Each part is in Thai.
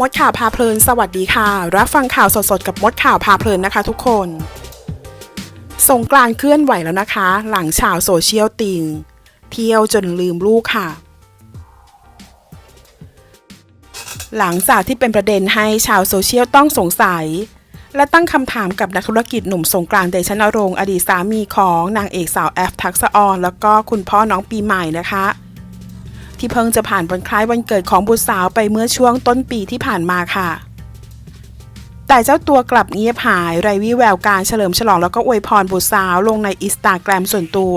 มดข่าวพาเพลิน สวัสดีค่ะ รับฟังข่าวสดๆกับมดข่าวพาเพลินนะคะทุกคน สงกรานเคลื่อนไหวแล้วนะคะ หลังชาวโซเชียลติง เที่ยวจนลืมลูกค่ะ หลังจากที่เป็นประเด็นให้ชาวโซเชียลต้องสงสัย และตั้งคำถามกับนักธุรกิจหนุ่มสงกรานเดชนรงค์อดีตสามีของนางเอกสาวแอฟทักษออนแล้วก็คุณพ่อน้องปีใหม่นะคะ ที่เพิ่งจะผ่านวันคล้ายวันเกิดของบุตรสาวไปเมื่อช่วงต้นปีที่ผ่านมาค่ะ แต่เจ้าตัวกลับเงียบหายไรวิแววการเฉลิมฉลองแล้วก็อวยพรบุตรสาวลงในอินสตาแกรมส่วนตัว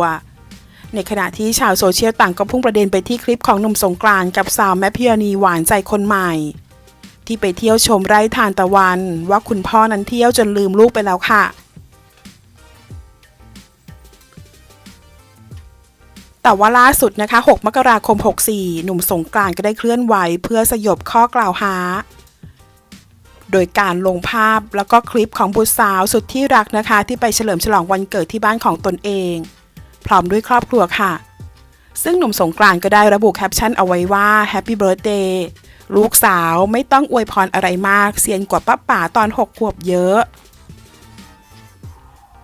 ในขณะที่ชาวโซเชียลต่างก็พุ่งประเด็นไปที่คลิปของหนุ่มสงกรานต์กับสาวแมพพิยานีหวานใจคนใหม่ ที่ไปเที่ยวชมไร่ทานตะวัน ว่าคุณพ่อนั้นเที่ยวจนลืมลูกไปแล้วค่ะ แต่ว่าล่าสุดนะคะ 6 มกราคม 64 หนุ่มสงกรานต์ก็ได้เคลื่อนไหวเพื่อสยบข้อกล่าวหา โดยการลงภาพแล้วก็คลิปของบุตรสาวสุดที่รักนะคะ ที่ไปเฉลิมฉลองวันเกิดที่บ้านของตนเอง พร้อมด้วยครอบครัวค่ะ ซึ่งหนุ่มสงกรานต์ก็ได้ระบุแคปชั่นเอาไว้ว่า Happy Birthday ลูกสาวไม่ต้องอวยพรอะไรมาก เซียนกว่าป้าป๋าตอน 6 ขวบเยอะ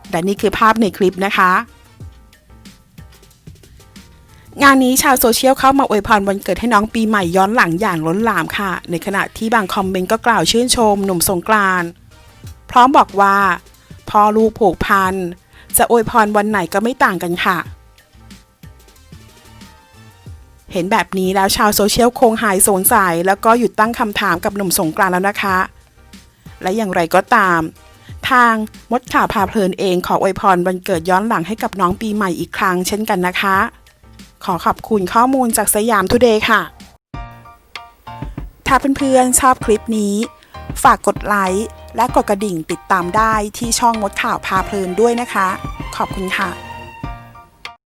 และนี่คือภาพในคลิปนะคะ งานนี้ชาวโซเชียลเข้ามาอวยพรวันเกิดให้น้องปีใหม่ย้อนหลังอย่างล้นหลามค่ะ ในขณะที่บางคอมเมนต์ก็กล่าวชื่นชม หนุ่มสงกรานพร้อมบอกว่าพ่อลูกผูกพันจะอวยพรวันไหนก็ไม่ต่างกันค่ะ เห็นแบบนี้แล้วชาวโซเชียลคงหายสงสัย แล้วก็หยุดตั้งคำถามกับหนุ่มสงกรานแล้วนะคะ และอย่างไรก็ตาม ทางมดข่าวพาเพลินเองขออวยพรวันเกิดย้อนหลังให้กับน้องปีใหม่อีกครั้งเช่นกันนะคะ ขอขอบคุณข้อมูลจากสยามทุเดย์ค่ะ ถ้าเพื่อนๆชอบคลิปนี้ ฝากกดไลค์และกดกระดิ่งติดตามได้ที่ช่องมดข่าวพาเพลินด้วยนะคะ ขอบคุณค่ะ